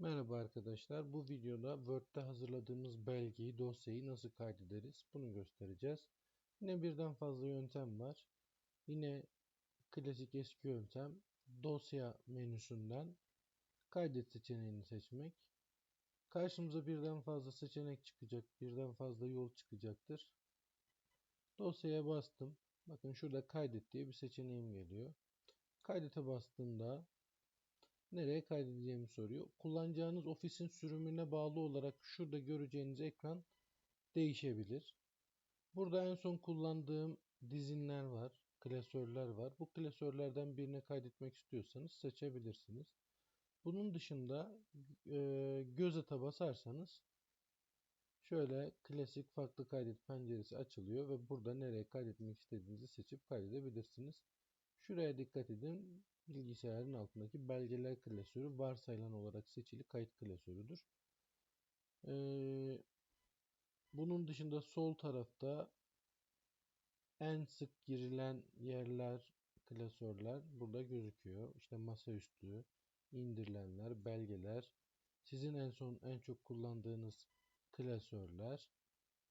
Merhaba arkadaşlar. Bu videoda Word'de hazırladığımız belgeyi, dosyayı nasıl kaydederiz? Bunu göstereceğiz. Yine birden fazla yöntem var. Yine klasik eski yöntem dosya menüsünden kaydet seçeneğini seçmek. Karşımıza birden fazla seçenek çıkacak, birden fazla yol çıkacaktır. Dosyaya bastım. Bakın şurada kaydet diye bir seçeneğim geliyor. Kaydete bastığımda nereye kaydedeceğimi soruyor. Kullanacağınız ofisin sürümüne bağlı olarak şurada göreceğiniz ekran değişebilir. Burada en son kullandığım dizinler var, klasörler var. Bu klasörlerden birine kaydetmek istiyorsanız seçebilirsiniz. Bunun dışında e, göz ata basarsanız şöyle klasik farklı kaydet penceresi açılıyor ve burada nereye kaydetmek istediğinizi seçip kaydedebilirsiniz. Şuraya dikkat edin bilgisayarın altındaki belgeler klasörü varsayılan olarak seçili kayıt klasörüdür. Ee, bunun dışında sol tarafta en sık girilen yerler, klasörler burada gözüküyor. İşte masaüstü, indirilenler, belgeler, sizin en son en çok kullandığınız klasörler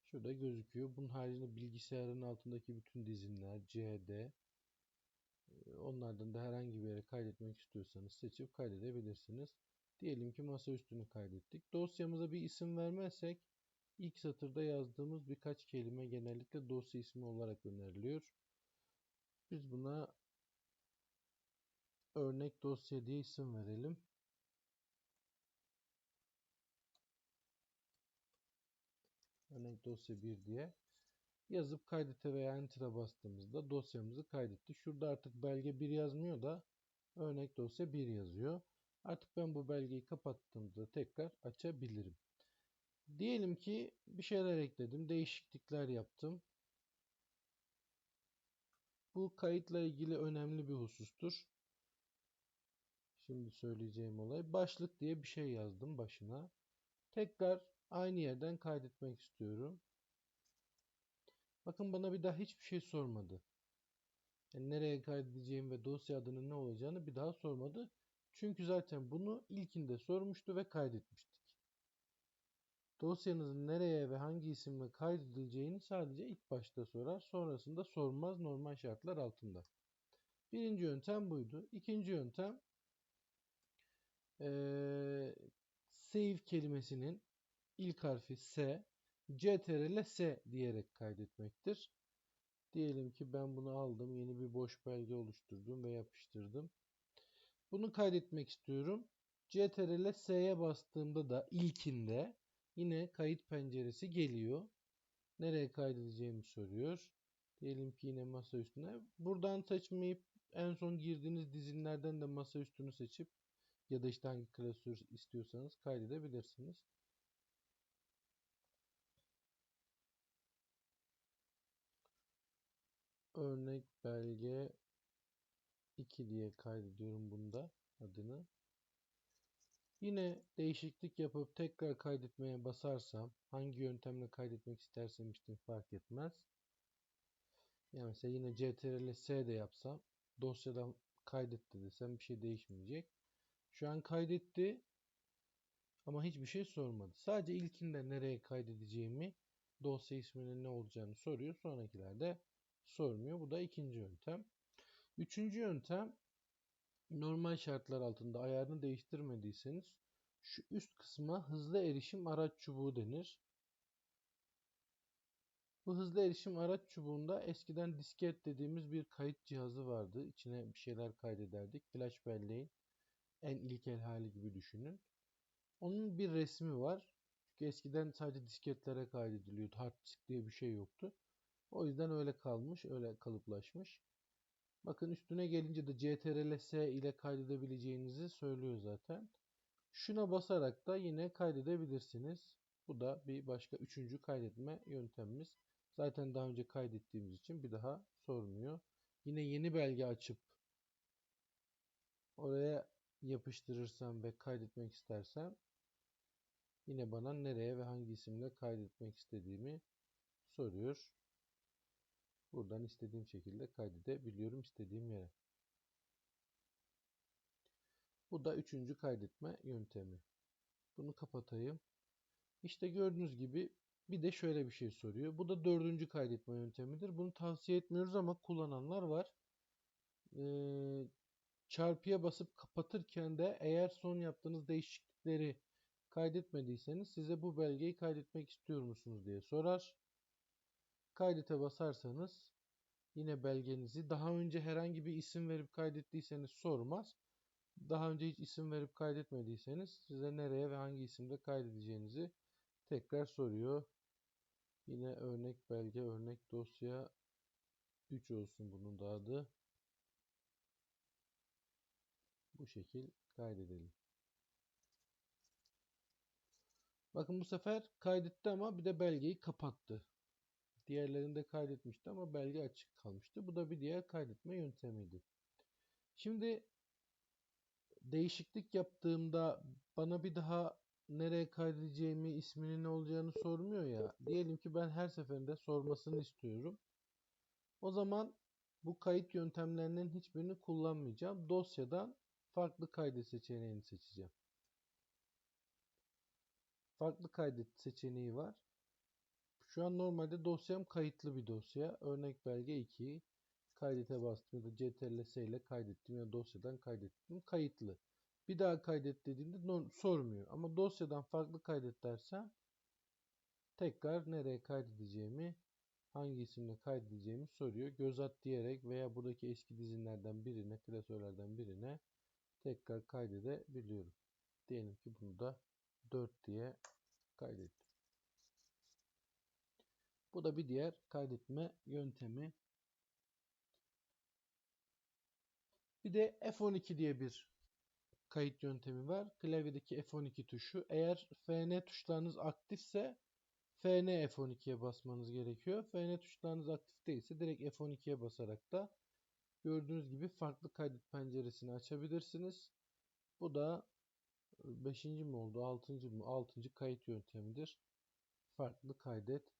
şurada gözüküyor. Bunun haricinde bilgisayarın altındaki bütün dizinler, CD, Onlardan da herhangi bir yere kaydetmek istiyorsanız seçip kaydedebilirsiniz. Diyelim ki masa üstünü kaydettik. Dosyamıza bir isim vermezsek ilk satırda yazdığımız birkaç kelime genellikle dosya ismi olarak öneriliyor. Biz buna örnek dosya diye isim verelim. Örnek dosya 1 diye yazıp kaydete veya enter'a bastığımızda dosyamızı kaydetti. Şurada artık belge 1 yazmıyor da örnek dosya 1 yazıyor. Artık ben bu belgeyi kapattığımda tekrar açabilirim. Diyelim ki bir şeyler ekledim, değişiklikler yaptım. Bu kayıtla ilgili önemli bir husustur. Şimdi söyleyeceğim olay. Başlık diye bir şey yazdım başına. Tekrar aynı yerden kaydetmek istiyorum. Bakın bana bir daha hiçbir şey sormadı. Yani nereye kaydedeceğim ve dosya adının ne olacağını bir daha sormadı. Çünkü zaten bunu ilkinde sormuştu ve kaydetmiştik. Dosyanızın nereye ve hangi isimle kaydedileceğini sadece ilk başta sorar. Sonrasında sormaz normal şartlar altında. Birinci yöntem buydu. İkinci yöntem ee, save kelimesinin ilk harfi S CTRL S diyerek kaydetmektir. Diyelim ki ben bunu aldım. Yeni bir boş belge oluşturdum ve yapıştırdım. Bunu kaydetmek istiyorum. CTRL S'ye bastığımda da ilkinde yine kayıt penceresi geliyor. Nereye kaydedeceğimi soruyor. Diyelim ki yine masa üstüne. Buradan seçmeyip en son girdiğiniz dizinlerden de masa üstünü seçip ya da işte hangi klasör istiyorsanız kaydedebilirsiniz. Örnek belge 2 diye kaydediyorum bunda adını. Yine değişiklik yapıp tekrar kaydetmeye basarsam hangi yöntemle kaydetmek istersem işte fark etmez. Yani mesela yine CTRL S de yapsam dosyadan kaydetti desem bir şey değişmeyecek. Şu an kaydetti ama hiçbir şey sormadı. Sadece ilkinde nereye kaydedeceğimi dosya isminin ne olacağını soruyor. Sonrakilerde sormuyor. Bu da ikinci yöntem. Üçüncü yöntem normal şartlar altında ayarını değiştirmediyseniz şu üst kısma hızlı erişim araç çubuğu denir. Bu hızlı erişim araç çubuğunda eskiden disket dediğimiz bir kayıt cihazı vardı. İçine bir şeyler kaydederdik. Flash belleğin en ilkel hali gibi düşünün. Onun bir resmi var. Çünkü eskiden sadece disketlere kaydediliyordu. Hard disk diye bir şey yoktu. O yüzden öyle kalmış, öyle kalıplaşmış. Bakın üstüne gelince de CTRL S ile kaydedebileceğinizi söylüyor zaten. Şuna basarak da yine kaydedebilirsiniz. Bu da bir başka üçüncü kaydetme yöntemimiz. Zaten daha önce kaydettiğimiz için bir daha sormuyor. Yine yeni belge açıp oraya yapıştırırsam ve kaydetmek istersem yine bana nereye ve hangi isimle kaydetmek istediğimi soruyor. Buradan istediğim şekilde kaydedebiliyorum istediğim yere. Bu da üçüncü kaydetme yöntemi. Bunu kapatayım. İşte gördüğünüz gibi bir de şöyle bir şey soruyor. Bu da dördüncü kaydetme yöntemidir. Bunu tavsiye etmiyoruz ama kullananlar var. Ee, çarpıya basıp kapatırken de eğer son yaptığınız değişiklikleri kaydetmediyseniz size bu belgeyi kaydetmek istiyor musunuz diye sorar. Kaydete basarsanız yine belgenizi daha önce herhangi bir isim verip kaydettiyseniz sormaz. Daha önce hiç isim verip kaydetmediyseniz size nereye ve hangi isimde kaydedeceğinizi tekrar soruyor. Yine örnek belge, örnek dosya 3 olsun bunun da adı. Bu şekil kaydedelim. Bakın bu sefer kaydetti ama bir de belgeyi kapattı. Diğerlerinde kaydetmişti ama belge açık kalmıştı. Bu da bir diğer kaydetme yöntemiydi. Şimdi değişiklik yaptığımda bana bir daha nereye kaydedeceğimi, isminin ne olacağını sormuyor ya. Diyelim ki ben her seferinde sormasını istiyorum. O zaman bu kayıt yöntemlerinin hiçbirini kullanmayacağım. Dosyadan farklı kaydet seçeneğini seçeceğim. Farklı kaydet seçeneği var. Şu an normalde dosyam kayıtlı bir dosya. Örnek belge 2. Kaydete bastım ya da CTRL S ile kaydettim ya dosyadan kaydettim. Kayıtlı. Bir daha kaydet dediğimde sormuyor. Ama dosyadan farklı kaydet dersem tekrar nereye kaydedeceğimi hangi isimle kaydedeceğimi soruyor. Göz at diyerek veya buradaki eski dizinlerden birine, klasörlerden birine tekrar kaydedebiliyorum. Diyelim ki bunu da 4 diye kaydettim. Bu da bir diğer kaydetme yöntemi. Bir de F12 diye bir kayıt yöntemi var. Klavyedeki F12 tuşu. Eğer FN tuşlarınız aktifse FN F12'ye basmanız gerekiyor. FN tuşlarınız aktif değilse direkt F12'ye basarak da gördüğünüz gibi farklı kaydet penceresini açabilirsiniz. Bu da 5. mi oldu 6. mı 6. kayıt yöntemidir. Farklı kaydet.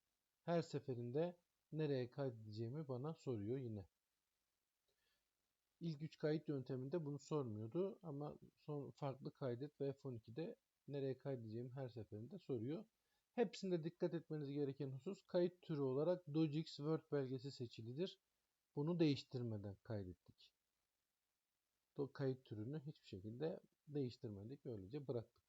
Her seferinde nereye kaydedeceğimi bana soruyor yine. İlk 3 kayıt yönteminde bunu sormuyordu ama son farklı kaydet ve F12'de nereye kaydedeceğimi her seferinde soruyor. Hepsinde dikkat etmeniz gereken husus kayıt türü olarak Dojix Word belgesi seçilidir. Bunu değiştirmeden kaydettik. Kayıt türünü hiçbir şekilde değiştirmedik. Öylece bıraktık.